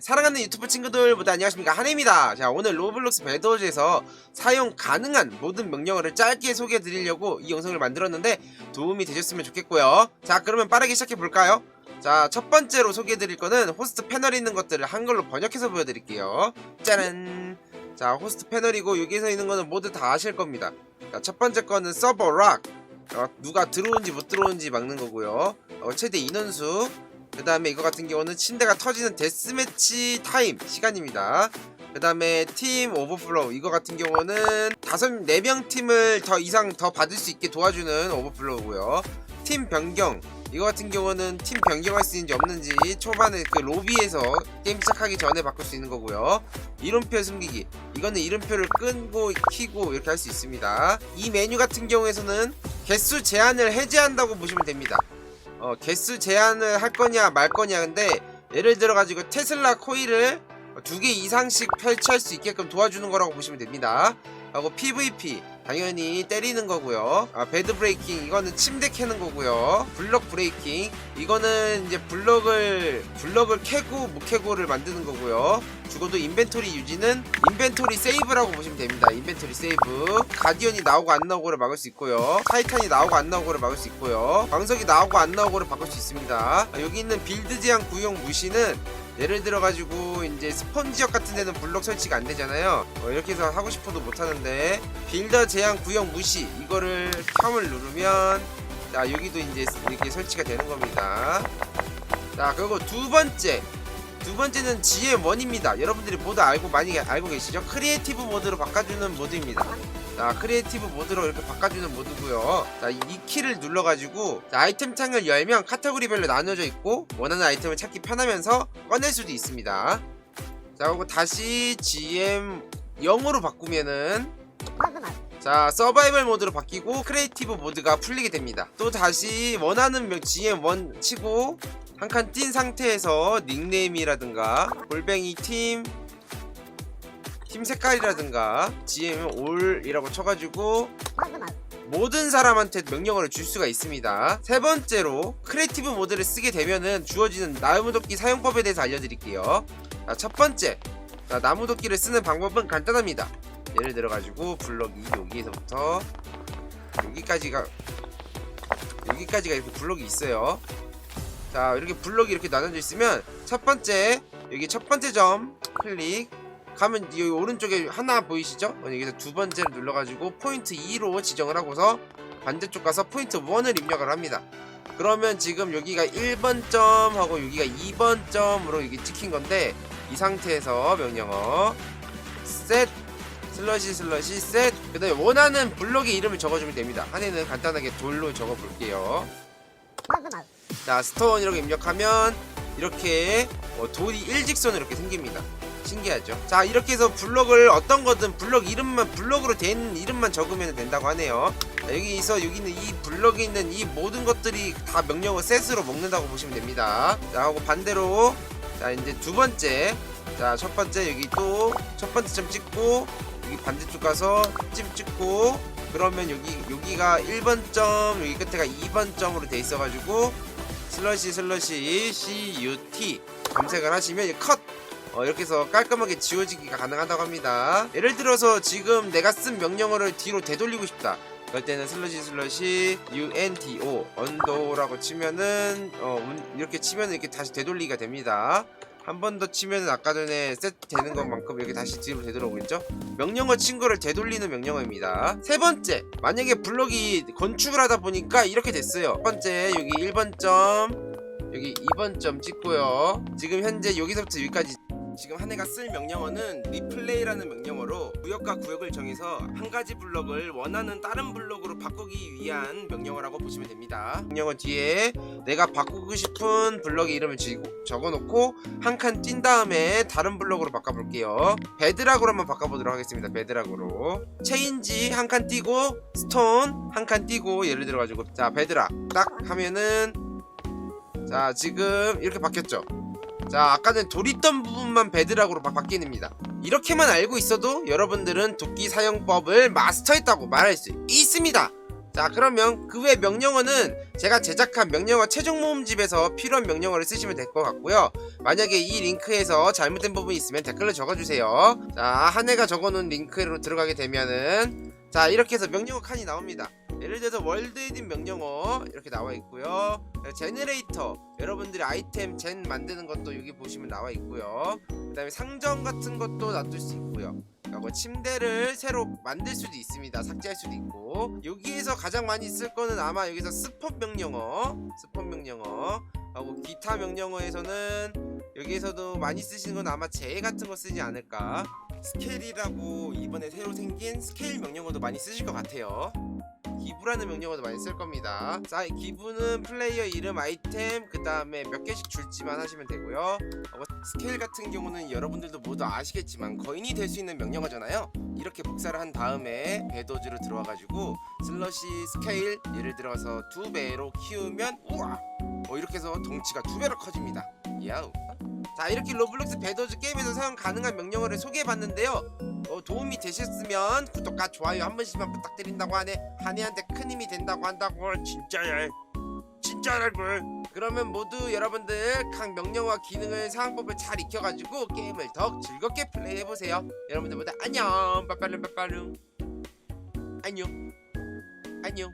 사랑하는 유튜브 친구들 모두 안녕하십니까? 한혜입니다. 자 오늘 로블록스 배드워즈에서 사용 가능한 모든 명령어를 짧게 소개해 드리려고 이 영상을 만들었는데 도움이 되셨으면 좋겠고요. 자 그러면 빠르게 시작해 볼까요? 자 첫 번째로 소개해 드릴 거는 호스트 패널에 있는 것들을 한글로 번역해서 보여드릴게요. 짜란. 자 호스트 패널이고 여기서 있는 거는 모두 다 아실 겁니다. 자, 첫 번째 거는 서버 락. 어, 누가 들어오는지 못 들어오는지 막는 거고요. 어, 최대 인원수 그 다음에 이거 같은 경우는 침대가 터지는 데스매치 타임 시간입니다. 그 다음에 팀 오버플로우 이거 같은 경우는 다섯 네명 팀을 더 이상 더 받을 수 있게 도와주는 오버플로우고요. 팀 변경 이거 같은 경우는 팀 변경할 수 있는지 없는지 초반에 그 로비에서 게임 시작하기 전에 바꿀 수 있는 거고요. 이름표 숨기기 이거는 이름표를 끈고 키고 이렇게 할 수 있습니다. 이 메뉴 같은 경우에서는 개수 제한을 해제한다고 보시면 됩니다. 어, 개수 제한을 할 거냐 말 거냐 근데 예를 들어 가지고 테슬라 코일을 두 개 이상씩 설치할 수 있게끔 도와주는 거라고 보시면 됩니다. 하고 PVP 당연히 때리는 거고요. 아, 배드 브레이킹 이거는 침대 캐는 거고요. 블럭 브레이킹 이거는 이제 블럭을 블럭을 캐고 못 캐고를 만드는 거고요. 죽어도 인벤토리 유지는 인벤토리 세이브라고 보시면 됩니다. 인벤토리 세이브. 가디언이 나오고 안 나오고를 막을 수 있고요. 타이탄이 나오고 안 나오고를 막을 수 있고요. 광석이 나오고 안 나오고를 바꿀 수 있습니다. 아, 여기 있는 빌드 제한 구용 무시는 예를 들어 가지고 이제 스폰 지역 같은 데는 블록 설치가 안 되잖아요. 어, 이렇게 해서 하고 싶어도 못 하는데 빌더 제한 구역 무시 이거를 켬을 누르면 자 여기도 이제 이렇게 설치가 되는 겁니다. 자 그리고 두 번째 두 번째는 GM1입니다. 여러분들이 모두 알고 많이 알고 계시죠? 크리에이티브 모드로 바꿔주는 모드입니다. 자 크리에이티브 모드로 이렇게 바꿔주는 모드고요. 자 이 키를 눌러가지고 자, 아이템 창을 열면 카테고리별로 나눠져 있고 원하는 아이템을 찾기 편하면서 꺼낼 수도 있습니다. 자 그리고 다시 GM 0으로 바꾸면은 자 서바이벌 모드로 바뀌고 크리에이티브 모드가 풀리게 됩니다. 또 다시 원하는 명- GM1 치고 한칸띈 상태에서 닉네임이라든가 골뱅이 팀 팀 색깔이라든가 GM 올이라고 쳐가지고 모든 사람한테 명령어를 줄 수가 있습니다. 세 번째로 크리에이티브 모드를 쓰게 되면은 주어지는 나무도끼 사용법에 대해서 알려드릴게요. 자, 첫 번째, 자, 나무도끼를 쓰는 방법은 간단합니다. 예를 들어가지고 블럭이 여기에서부터 여기까지가 여기까지가 이렇게 블럭이 있어요. 자, 이렇게 블럭이 이렇게 나눠져 있으면 첫 번째 여기 첫 번째 점 클릭 가면 여기 오른쪽에 하나 보이시죠? 어, 여기서 두 번째를 눌러가지고 포인트 2로 지정을 하고서 반대쪽 가서 포인트 1을 입력을 합니다. 그러면 지금 여기가 1번 점하고 여기가 2번 점으로 이게 찍힌 건데 이 상태에서 명령어 set 슬러시 슬러시 set 그 다음에 원하는 블록의 이름을 적어주면 됩니다. 한해는 간단하게 돌로 적어볼게요. 자 스톤 이렇게 입력하면 이렇게 어, 돌이 일직선으로 이렇게 생깁니다. 신기하죠? 자 이렇게 해서 블럭을 어떤 거든 블럭 이름만 블럭으로 된 이름만 적으면 된다고 하네요. 자, 여기서 여기 있는 이 블럭에 있는 이 모든 것들이 다 명령어 셋으로 먹는다고 보시면 됩니다. 자 하고 반대로 자 이제 두 번째 자 첫 번째 여기 또 첫 번째 점 찍고 여기 반대쪽 가서 찜 찍고 그러면 여기 여기가 1번 점 여기 끝에가 2번 점으로 돼 있어가지고 슬러시 슬러시 CUT 검색을 하시면 컷 어, 이렇게 해서 깔끔하게 지워지기가 가능하다고 합니다. 예를 들어서 지금 내가 쓴 명령어를 뒤로 되돌리고 싶다. 그럴 때는 슬러시 슬러시 UNDO 언도라고 치면은 어, 운- 이렇게 치면 이렇게 다시 되돌리기가 됩니다. 한 번 더 치면은 아까 전에 세트 되는 것만큼 이렇게 다시 뒤로 되돌아오고 있죠. 명령어 친 거를 되돌리는 명령어입니다. 세 번째, 만약에 블럭이 건축을 하다 보니까 이렇게 됐어요. 첫 번째, 여기 1번 점, 여기 2번 점 찍고요. 지금 현재 여기서부터 여기까지 지금 한 해가 쓸 명령어는 리플레이라는 명령어로 구역과 구역을 정해서 한 가지 블럭을 원하는 다른 블럭으로 바꾸기 위한 명령어라고 보시면 됩니다. 명령어 뒤에 내가 바꾸고 싶은 블럭의 이름을 지- 적어놓고 한 칸 뛴 다음에 다른 블럭으로 바꿔볼게요. 베드락으로 한번 바꿔보도록 하겠습니다. 베드락으로 체인지 한 칸 띄고 스톤 한 칸 띄고 예를 들어가지고 자 베드락 딱 하면은 자 지금 이렇게 바뀌었죠. 자 아까는 돌 있던 부분만 베드락으로 막 바뀌습니다. 이렇게만 알고 있어도 여러분들은 도끼 사용법을 마스터했다고 말할 수 있습니다. 자 그러면 그 외 명령어는 제가 제작한 명령어 최종 모음집에서 필요한 명령어를 쓰시면 될 것 같고요. 만약에 이 링크에서 잘못된 부분이 있으면 댓글로 적어주세요. 자 한해가 적어놓은 링크로 들어가게 되면은 자 이렇게 해서 명령어 칸이 나옵니다 예를 들어서 월드 에딘 명령어 이렇게 나와 있고요. 제너레이터 여러분들이 아이템 젠 만드는 것도 여기 보시면 나와 있고요. 그 다음에 상점 같은 것도 놔둘 수 있고요. 그리고 침대를 새로 만들 수도 있습니다. 삭제할 수도 있고. 여기에서 가장 많이 쓸 거는 아마 여기서 스폰 명령어 스폰 명령어. 하고 기타 명령어에서는 여기에서도 많이 쓰시는 건 아마 제 같은 거 쓰지 않을까. 스케일이라고 이번에 새로 생긴 스케일 명령어도 많이 쓰실 것 같아요 기부라는 명령어도 많이 쓸 겁니다. 자, 기부는 플레이어 이름, 아이템, 그 다음에 몇 개씩 줄지만 하시면 되고요. 어, 스케일 같은 경우는 여러분들도 모두 아시겠지만 거인이 될 수 있는 명령어잖아요. 이렇게 복사를 한 다음에 배도즈로 들어와 가지고 슬러시 스케일 예를 들어서 두 배로 키우면 우와, 어, 이렇게 해서 덩치가 두 배로 커집니다. 야우. 자 이렇게 로블록스 배도즈 게임에서 사용 가능한 명령어를 소개해봤는데요 어, 도움이 되셨으면 구독과 좋아요 한 번씩만 부탁드린다고 하네. 한해한테 큰 힘이 된다고 한다고 진짜야 진짜라고 그러면 모두 여러분들 각 명령어와 기능을 사용법을 잘 익혀가지고 게임을 더욱 즐겁게 플레이해보세요. 여러분들 모두 안녕. 빠빠lum 빠빠lum 안녕. 안녕